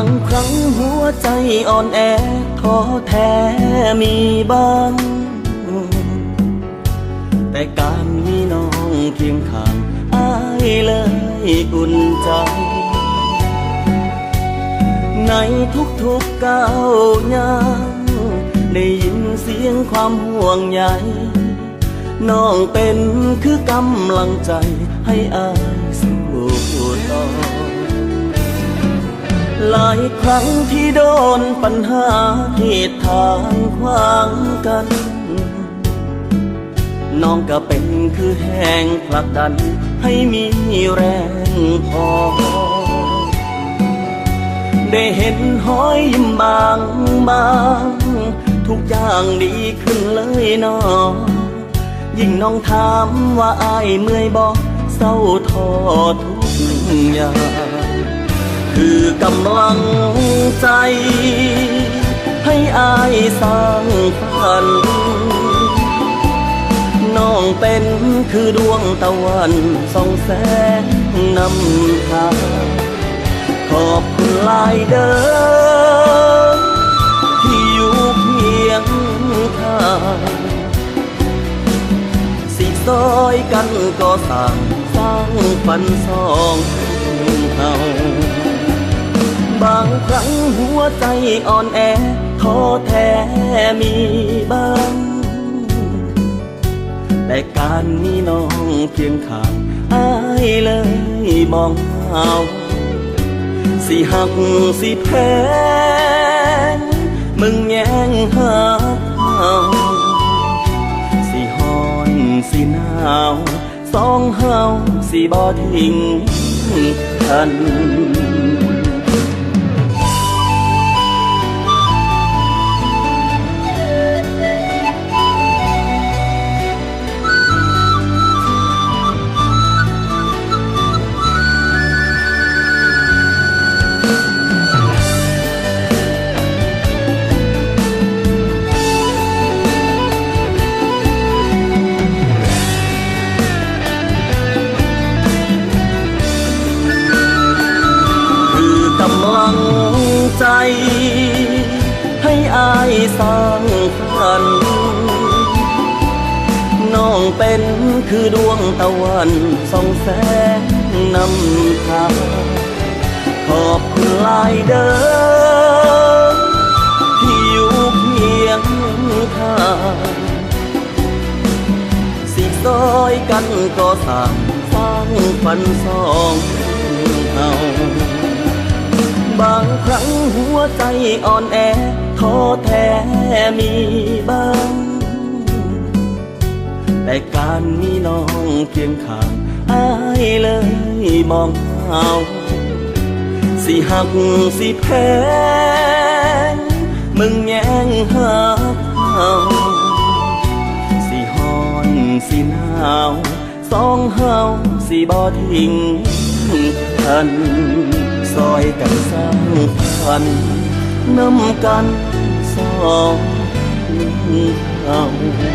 างครั้งหัวใจอ่อนแอท้อแท้มีบ้าง แต่การมีน้องเคียงข้างอายเลยอุ่นใจ ในทุกๆก้าวย่างได้ยินเสียงความห่วงใยน้องเป็นคือกำลังใจให้อาย หลายครั้งที่โดนปัญหาเหตุทางขวางกัน น้องก็เป็นคือแห่งผลักดัน ให้มีแรงพอ ได้เห็นห้อยยิ้มบางบาง ทุกอย่างดีขึ้นเลยเนองยิ่งน้องถามว่าอายเมื่อยบอกเศร้าทอทุกอย่าง คือกำลังใจ ให้อายสร้างฝันน้องเป็นคือดวงตะวันส่องแสงนำทางขอบคุณลายเด้อที่อยู่เพียงข้างสิซอยกันก็สร้างสร้างฝันสองเฮา บางครั้งหัวใจอ่อนแอท้อแท้มีบ้าง แต่การมีน้องเพียงข้างอายเลยมองเอาสิหักสิแพงมึงแย่งหาเฮาสิฮอนสิหนาวสองเฮาสิบ่ทิ้งกัน งใจ ให้อายสร้างฝันน้องเป็นคือดวงตะวันส่องแสงนำทางขอบคุณลายเด้อที่อยู่เพียงข้างสิซอยกันก็สร้างสร้างฝันสองเฮา บางครั้งหัวใจอ่อนแอท้อแท้มีบ้าง แต่การมีน้องเคียงข้างอายเลยมองเอาสิหักสิแพงมึงแย่งหาเฮาสิฮอนสิหนาวสองเฮาสิบ่ทิ้งกัน อยกันสร้างพันนำกันสองเท่า